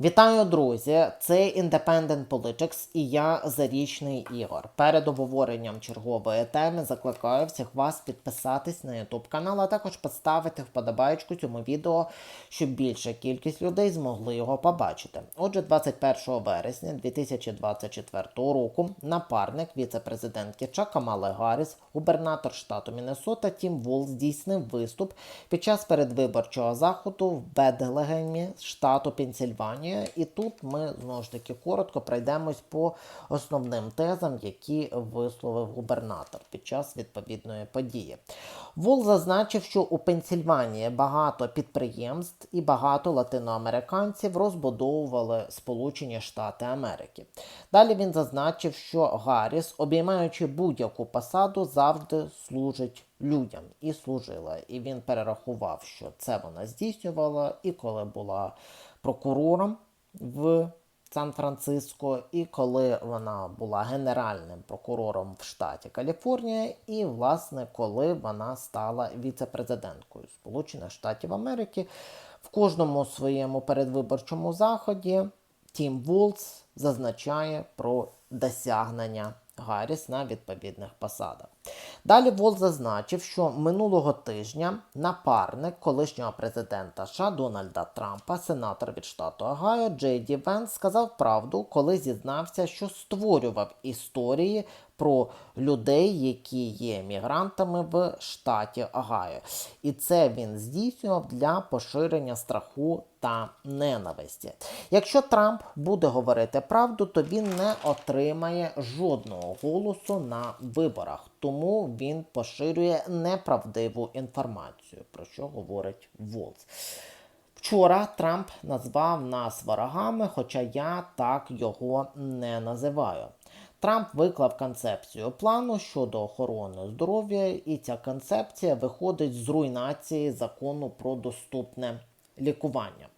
Вітаю, друзі! Це Independent Politics і я Зарічний Ігор. Перед обговоренням чергової теми закликаю всіх вас підписатись на YouTube канал, а також поставити вподобайку цьому відео, щоб більша кількість людей змогли його побачити. Отже, 21 вересня 2024 року напарник віце-президентки Ча Камали Гарріс, губернатор штату Міннесота Тім Вул здійснив виступ під час передвиборчого заходу в Бедлегемі, штату Пенсільванія. І тут ми знову ж таки коротко пройдемось по основним тезам, які висловив губернатор під час відповідної події. Вул зазначив, що у Пенсільванії багато підприємств і багато латиноамериканців розбудовували Сполучені Штати Америки. Далі він зазначив, що Гарріс, обіймаючи будь-яку посаду, завжди служить людям і служила. І він перерахував, що це вона здійснювала, і коли була прокурором в Сан-Франциско, і коли вона була генеральним прокурором в штаті Каліфорнія, і, власне, коли вона стала віце-президенткою Сполучених Штатів Америки, в кожному своєму передвиборчому заході Тім Вулц зазначає про досягнення Гарріс на відповідних посадах. Далі Вол зазначив, що минулого тижня напарник колишнього президента США Дональда Трампа, сенатор від штату Огайо Джей Ді Венс, сказав правду, коли зізнався, що створював історії про людей, які є мігрантами в штаті Огайо. І це він здійснював для поширення страху та ненависті. Якщо Трамп буде говорити правду, то він не отримає жодного голосу на виборах. Тому він поширює неправдиву інформацію, про що говорить Волц. Вчора Трамп назвав нас ворогами, хоча я так його не називаю. Трамп виклав концепцію плану щодо охорони здоров'я, і ця концепція виходить з руйнації закону про доступне лікування.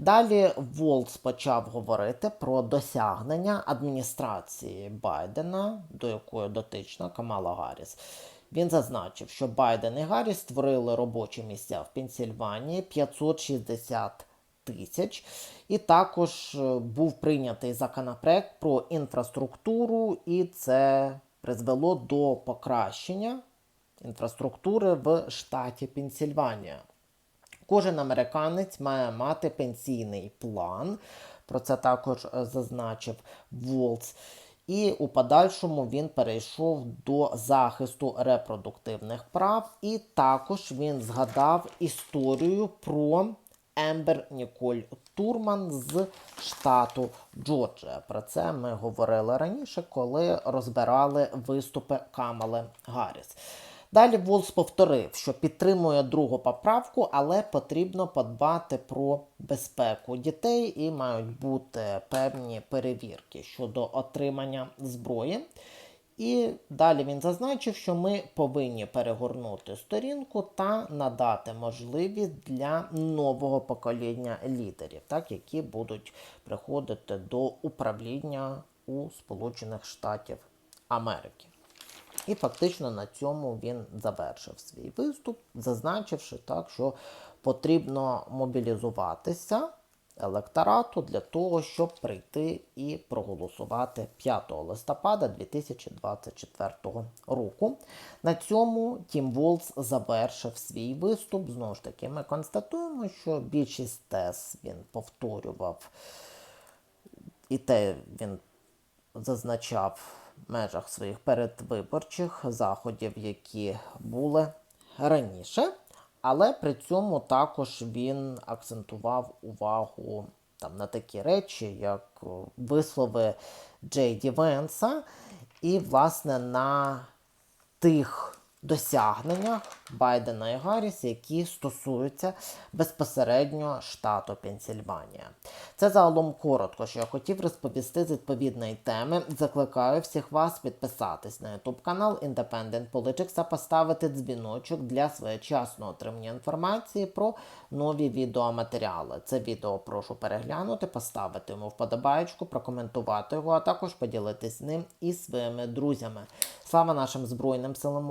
Далі Волц почав говорити про досягнення адміністрації Байдена, до якої дотична Камала Гарріс. Він зазначив, що Байден і Гарріс створили робочі місця в Пенсільванії 560 тисяч. І також е, був прийнятий законопроект про інфраструктуру, і це призвело до покращення інфраструктури в штаті Пенсільванія. Кожен американець має мати пенсійний план. Про це також е, зазначив Волц. І у подальшому він перейшов до захисту репродуктивних прав, і також він згадав історію про Ембер Ніколь Турман з штату Джорджія. Про це ми говорили раніше, коли розбирали виступи Камали Гарріс. Далі Волс повторив, що підтримує другу поправку, але потрібно подбати про безпеку дітей і мають бути певні перевірки щодо отримання зброї. І далі він зазначив, що ми повинні перегорнути сторінку та надати можливість для нового покоління лідерів, так, які будуть приходити до управління у Сполучених Штатів Америки. І фактично на цьому він завершив свій виступ, зазначивши так, що потрібно мобілізуватися електорату для того, щоб прийти і проголосувати 5 листопада 2024 року. На цьому Тім Волс завершив свій виступ. Знову ж таки, ми констатуємо, що більшість тез він повторював, і те він зазначав межах своїх передвиборчих заходів, які були раніше. Але при цьому також він акцентував увагу там, на такі речі, як вислови Джей Ді Венса, і, власне, на тих досягненнях Байдена і Гарріс, які стосуються безпосередньо штату Пенсільванія. Це загалом коротко, що я хотів розповісти з відповідної теми. Закликаю всіх вас підписатись на YouTube канал Independent Politics та поставити дзвіночок для своєчасного отримання інформації про нові відеоматеріали. Це відео прошу переглянути, поставити йому вподобаєчку, прокоментувати його, а також поділитись ним із своїми друзями. Слава нашим Збройним силам